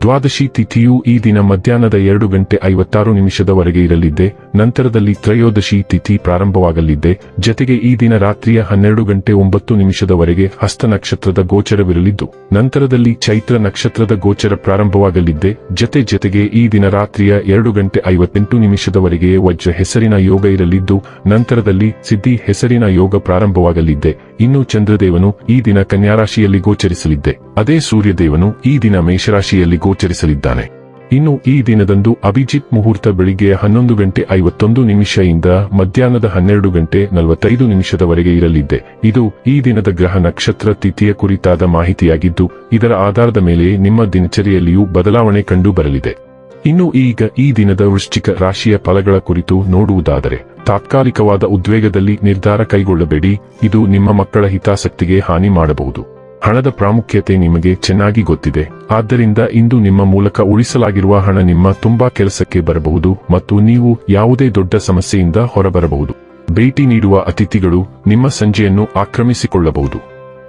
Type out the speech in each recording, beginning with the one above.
ದ್ವಾದಶಿ ತಿಥಿಯು ಈ ದಿನ ಮಧ್ಯಾಹ್ನದ ಎರಡು ಗಂಟೆ ಐವತ್ತಾರು ನಿಮಿಷದವರೆಗೆ ಇರಲಿದ್ದೆ, ನಂತರದಲ್ಲಿ ತ್ರಯೋದಶಿ ತಿಥಿ ಪ್ರಾರಂಭವಾಗಲಿದ್ದೆ, ಜತೆಗೆ ಈ ದಿನ ರಾತ್ರಿಯ ಹನ್ನೆರಡು ಗಂಟೆ ಒಂಬತ್ತು ನಿಮಿಷದವರೆಗೆ ಹಸ್ತ ನಕ್ಷತ್ರದ ಗೋಚರವಿರಲಿದ್ದು, ನಂತರದಲ್ಲಿ ಚೈತ್ರ ನಕ್ಷತ್ರದ ಗೋಚರ ಪ್ರಾರಂಭವಾಗಲಿದ್ದೆ, ಜತೆ ಜತೆಗೆ ಈ ದಿನ ರಾತ್ರಿಯ ಎರಡು ಗಂಟೆ ಐವತ್ತೆಂಟು ನಿಮಿಷದವರೆಗೆ ವಜ್ರ ಹೆಸರಿನ ಯೋಗ ಇರಲಿದ್ದು, ನಂತರದಲ್ಲಿ ಸಿದ್ಧಿ ಹೆಸರಿನ ಯೋಗ ಪ್ರಾರಂಭವಾಗಲಿದ್ದೆ ಇನ್ನು ಚಂದ್ರದೇವನು ಈ ದಿನ ಕನ್ಯಾರಾಶಿಯಲ್ಲಿ ಗೋಚರಿಸಲಿದ್ದೆ. ಅದೇ ಸೂರ್ಯದೇವನು ಈ ದಿನ ಮೇಷರಾಶಿಯಲ್ಲಿ ಗೋಚರಿಸಲಿದ್ದಾನೆ. ಇನ್ನು ಈ ದಿನದಂದು ಅಭಿಜಿತ್ ಮುಹೂರ್ತ ಬೆಳಿಗ್ಗೆ ಹನ್ನೊಂದು ಗಂಟೆ ಐವತ್ತೊಂದು ನಿಮಿಷದಿಂದ ಮಧ್ಯಾಹ್ನದ ಹನ್ನೆರಡು ಗಂಟೆ ನಲವತ್ತೈದು ನಿಮಿಷದವರೆಗೆ ಇರಲಿದ್ದೆ. ಇದು ಈ ದಿನದ ಗ್ರಹ ನಕ್ಷತ್ರ ತಿಥಿಯ ಕುರಿತಾದ ಮಾಹಿತಿಯಾಗಿದ್ದು, ಇದರ ಆಧಾರದ ಮೇಲೆ ನಿಮ್ಮ ದಿನಚರಿಯಲ್ಲಿಯೂ ಬದಲಾವಣೆ ಕಂಡು ಬರಲಿದೆ. ಇನ್ನು ಈಗ ಈ ದಿನದ ವೃಶ್ಚಿಕ ರಾಶಿಯ ಫಲಗಳ ಕುರಿತು ನೋಡುವುದಾದರೆ ತಾತ್ಕಾಲಿಕವಾದ ಉದ್ವೇಗದಲ್ಲಿ ನಿರ್ಧಾರ ಕೈಗೊಳ್ಳಬೇಡಿ, ಇದು ನಿಮ್ಮ ಮಕ್ಕಳ ಹಿತಾಸಕ್ತಿಗೆ ಹಾನಿ ಮಾಡಬಹುದು. ಹಣದ ಪ್ರಾಮುಖ್ಯತೆ ನಿಮಗೆ ಚೆನ್ನಾಗಿ ಗೊತ್ತಿದೆ, ಆದ್ದರಿಂದ ಇಂದು ನಿಮ್ಮ ಮೂಲಕ ಉಳಿಸಲಾಗಿರುವ ಹಣ ನಿಮ್ಮ ತುಂಬಾ ಕೆಲಸಕ್ಕೆ ಬರಬಹುದು ಮತ್ತು ನೀವು ಯಾವುದೇ ದೊಡ್ಡ ಸಮಸ್ಯೆಯಿಂದ ಹೊರಬರಬಹುದು. ಭೇಟಿ ನೀಡುವ ಅತಿಥಿಗಳು ನಿಮ್ಮ ಸಂಜೆಯನ್ನು ಆಕ್ರಮಿಸಿಕೊಳ್ಳಬಹುದು.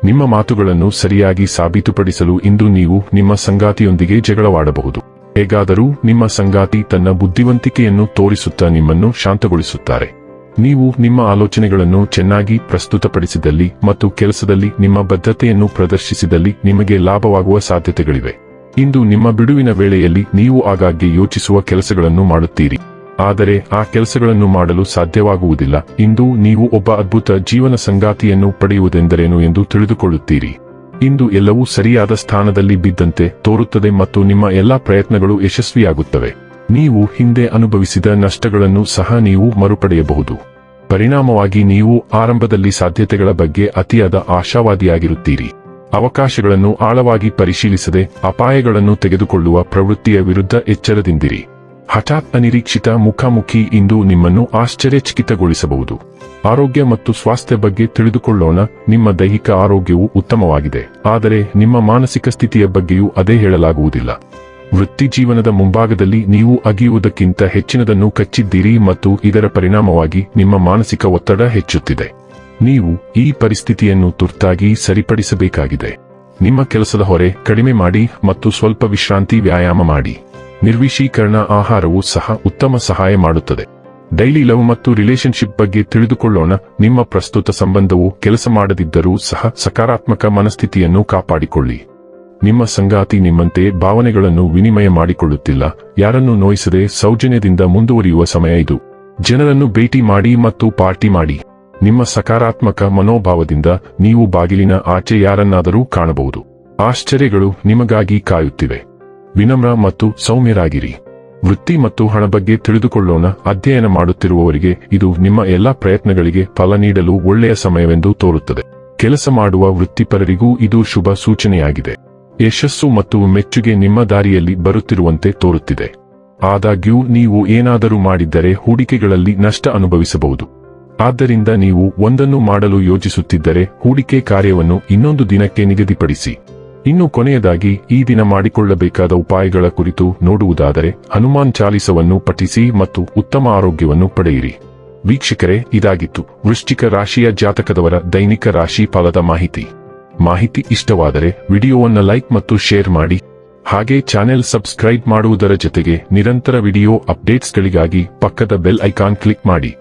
ನಿಮ್ಮ ಮಾತುಗಳನ್ನು ಸರಿಯಾಗಿ ಸಾಬೀತುಪಡಿಸಲು ಇಂದು ನೀವು ನಿಮ್ಮ ಸಂಗಾತಿಯೊಂದಿಗೆ ಜಗಳವಾಡಬಹುದು. ಹೇಗಾದರೂ ನಿಮ್ಮ ಸಂಗಾತಿ ತನ್ನ ಬುದ್ಧಿವಂತಿಕೆಯನ್ನು ತೋರಿಸುತ್ತಾ ನಿಮ್ಮನ್ನು ಶಾಂತಗೊಳಿಸುತ್ತಾರೆ. ನೀವು ನಿಮ್ಮ ಆಲೋಚನೆಗಳನ್ನು ಚೆನ್ನಾಗಿ ಪ್ರಸ್ತುತಪಡಿಸಿದಲ್ಲಿ ಮತ್ತು ಕೆಲಸದಲ್ಲಿ ನಿಮ್ಮ ಬದ್ಧತೆಯನ್ನು ಪ್ರದರ್ಶಿಸಿದಲ್ಲಿ ನಿಮಗೆ ಲಾಭವಾಗುವ ಸಾಧ್ಯತೆಗಳಿವೆ. ಇಂದು ನಿಮ್ಮ ಬಿಡುವಿನ ವೇಳೆಯಲ್ಲಿ ನೀವು ಆಗಾಗ್ಗೆ ಯೋಚಿಸುವ ಕೆಲಸಗಳನ್ನು ಮಾಡುತ್ತೀರಿ. ಆದರೆ ಆ ಕೆಲಸಗಳನ್ನು ಮಾಡಲು ಸಾಧ್ಯವಾಗುವುದಿಲ್ಲ. ಇಂದು ನೀವು ಒಬ್ಬ ಅದ್ಭುತ ಜೀವನ ಸಂಗಾತಿಯನ್ನು ಪಡೆಯುವುದೆಂದರೇನು ಎಂದು ತಿಳಿದುಕೊಳ್ಳುತ್ತೀರಿ. ಇಂದು ಎಲ್ಲವೂ ಸರಿಯಾದ ಸ್ಥಾನದಲ್ಲಿ ಬಿದ್ದಂತೆ ತೋರುತ್ತದೆ ಮತ್ತು ನಿಮ್ಮ ಎಲ್ಲಾ ಪ್ರಯತ್ನಗಳು ಯಶಸ್ವಿಯಾಗುತ್ತವೆ. ನೀವು ಹಿಂದೆ ಅನುಭವಿಸಿದ ನಷ್ಟಗಳನ್ನು ಸಹ ನೀವು ಮರುಪಡೆಯಬಹುದು. ಪರಿಣಾಮವಾಗಿ ನೀವು ಆರಂಭದಲ್ಲಿ ಸಾಧ್ಯತೆಗಳ ಬಗ್ಗೆ ಅತಿಯಾದ ಆಶಾವಾದಿಯಾಗಿರುತ್ತೀರಿ. ಅವಕಾಶಗಳನ್ನು ಆಳವಾಗಿ ಪರಿಶೀಲಿಸದೆ ಅಪಾಯಗಳನ್ನು ತೆಗೆದುಕೊಳ್ಳುವ ಪ್ರವೃತ್ತಿಯ ವಿರುದ್ಧ ಎಚ್ಚರದಿಂದಿರಿ. ಹಠಾತ್ ಅನಿರೀಕ್ಷಿತ ಮುಖಾಮುಖಿ ಇಂದು ನಿಮ್ಮನ್ನು ಆಶ್ಚರ್ಯಚಕಿತಗೊಳಿಸಬಹುದು. ಆರೋಗ್ಯ ಮತ್ತು ಸ್ವಾಸ್ಥ್ಯ ಬಗ್ಗೆ ತಿಳಿದುಕೊಳ್ಳೋಣ, ನಿಮ್ಮ ದೈಹಿಕ ಆರೋಗ್ಯವು ಉತ್ತಮವಾಗಿದೆ. ಆದರೆ ನಿಮ್ಮ ಮಾನಸಿಕ ಸ್ಥಿತಿಯ ಬಗ್ಗೆಯೂ ಅದೇ ಹೇಳಲಾಗುವುದಿಲ್ಲ. ವೃತ್ತಿ ಜೀವನದ ಮುಂಭಾಗದಲ್ಲಿ ನೀವು ಅಗಿಯುವುದಕ್ಕಿಂತ ಹೆಚ್ಚಿನದನ್ನು ಕಚ್ಚಿದ್ದೀರಿ ಮತ್ತು ಇದರ ಪರಿಣಾಮವಾಗಿ ನಿಮ್ಮ ಮಾನಸಿಕ ಒತ್ತಡ ಹೆಚ್ಚುತ್ತಿದೆ. ನೀವು ಈ ಪರಿಸ್ಥಿತಿಯನ್ನು ತುರ್ತಾಗಿ ಸರಿಪಡಿಸಬೇಕಾಗಿದೆ. ನಿಮ್ಮ ಕೆಲಸದ ಹೊರೆ ಕಡಿಮೆ ಮಾಡಿ ಮತ್ತು ಸ್ವಲ್ಪ ವಿಶ್ರಾಂತಿ ವ್ಯಾಯಾಮ ಮಾಡಿ. ನಿರ್ವಿಷೀಕರಣ ಆಹಾರವು ಸಹ ಉತ್ತಮ ಸಹಾಯ ಮಾಡುತ್ತದೆ. ಡೈಲಿ ಲವ್ ಮತ್ತು ರಿಲೇಶನ್ಶಿಪ್ ಬಗ್ಗೆ ತಿಳಿದುಕೊಳ್ಳೋಣ. ನಿಮ್ಮ ಪ್ರಸ್ತುತ ಸಂಬಂಧವು ಕೆಲಸ ಮಾಡದಿದ್ದರೂ ಸಹ ಸಕಾರಾತ್ಮಕ ಮನಸ್ಥಿತಿಯನ್ನು ಕಾಪಾಡಿಕೊಳ್ಳಿ. ನಿಮ್ಮ ಸಂಗಾತಿ ನಿಮ್ಮಂತೆ ಭಾವನೆಗಳನ್ನು ವಿನಿಮಯ ಮಾಡಿಕೊಳ್ಳುತ್ತಿಲ್ಲ. ಯಾರನ್ನು ನೋಯಿಸದೆ ಸೌಜನ್ಯದಿಂದ ಮುಂದುವರಿಯುವ ಸಮಯ ಇದು. ಜನರನ್ನು ಭೇಟಿ ಮಾಡಿ ಮತ್ತು ಪಾರ್ಟಿ ಮಾಡಿ. ನಿಮ್ಮ ಸಕಾರಾತ್ಮಕ ಮನೋಭಾವದಿಂದ ನೀವು ಬಾಗಿಲಿನ ಆಚೆ ಯಾರನ್ನಾದರೂ ಕಾಣಬಹುದು. ಆಶ್ಚರ್ಯಗಳು ನಿಮಗಾಗಿ ಕಾಯುತ್ತಿವೆ. ವಿನಮ್ರ ಮತ್ತು ಸೌಮ್ಯರಾಗಿರಿ. ವೃತ್ತಿ ಮತ್ತು ಹಣ ಬಗ್ಗೆ ತಿಳಿದುಕೊಳ್ಳೋಣ. ಅಧ್ಯಯನ ಮಾಡುತ್ತಿರುವವರಿಗೆ ಇದು ನಿಮ್ಮ ಎಲ್ಲಾ ಪ್ರಯತ್ನಗಳಿಗೆ ಫಲ ನೀಡಲು ಒಳ್ಳೆಯ ಸಮಯವೆಂದು ತೋರುತ್ತದೆ. ಕೆಲಸ ಮಾಡುವ ವೃತ್ತಿಪರರಿಗೂ ಇದು ಶುಭ ಸೂಚನೆಯಾಗಿದೆ. ಯಶಸ್ಸು ಮತ್ತು ಮೆಚ್ಚುಗೆ ನಿಮ್ಮ ದಾರಿಯಲ್ಲಿ ಬರುತ್ತಿರುವಂತೆ ತೋರುತ್ತಿದೆ. ಆದಾಗ್ಯೂ ನೀವು ಏನಾದರೂ ಮಾಡಿದ್ದರೆ ಹೂಡಿಕೆಗಳಲ್ಲಿ ನಷ್ಟ ಅನುಭವಿಸಬಹುದು. ಆದ್ದರಿಂದ ನೀವು ಒಂದನ್ನು ಮಾಡಲು ಯೋಜಿಸುತ್ತಿದ್ದರೆ ಹೂಡಿಕೆ ಕಾರ್ಯವನ್ನು ಇನ್ನೊಂದು ದಿನಕ್ಕೆ ನಿಗದಿಪಡಿಸಿ. ಇನ್ನು ಕೊನೆಯದಾಗಿ ಈ ದಿನ ಮಾಡಿಕೊಳ್ಳಬೇಕಾದ ಉಪಾಯಗಳ ಕುರಿತು ನೋಡುವುದಾದರೆ ಹನುಮಾನ್ ಚಾಲಿಸವನ್ನು ಪಠಿಸಿ ಮತ್ತು ಉತ್ತಮ ಆರೋಗ್ಯವನ್ನು ಪಡೆಯಿರಿ. ವೀಕ್ಷಕರೇ, ಇದಾಗಿತ್ತು. ವೃಶ್ಚಿಕ ರಾಶಿಯ ಜಾತಕದವರ ದೈನಿಕ ರಾಶಿ ಫಲದ ಮಾಹಿತಿ. ಮಾಹಿತಿ ಇಷ್ಟವಾದರೆ ವಿಡಿಯೋವನ್ನು ಲೈಕ್ ಮತ್ತು ಶೇರ್ ಮಾಡಿ. ಹಾಗೆ ಚಾನೆಲ್ ಸಬ್ಸ್ಕ್ರೈಬ್ ಮಾಡುವುದರ ಜೊತೆಗೆ ನಿರಂತರ ವಿಡಿಯೋ ಅಪ್ಡೇಟ್ಸ್ಗಳಿಗಾಗಿ ಪಕ್ಕದ ಬೆಲ್ ಐಕಾನ್ ಕ್ಲಿಕ್ ಮಾಡಿ.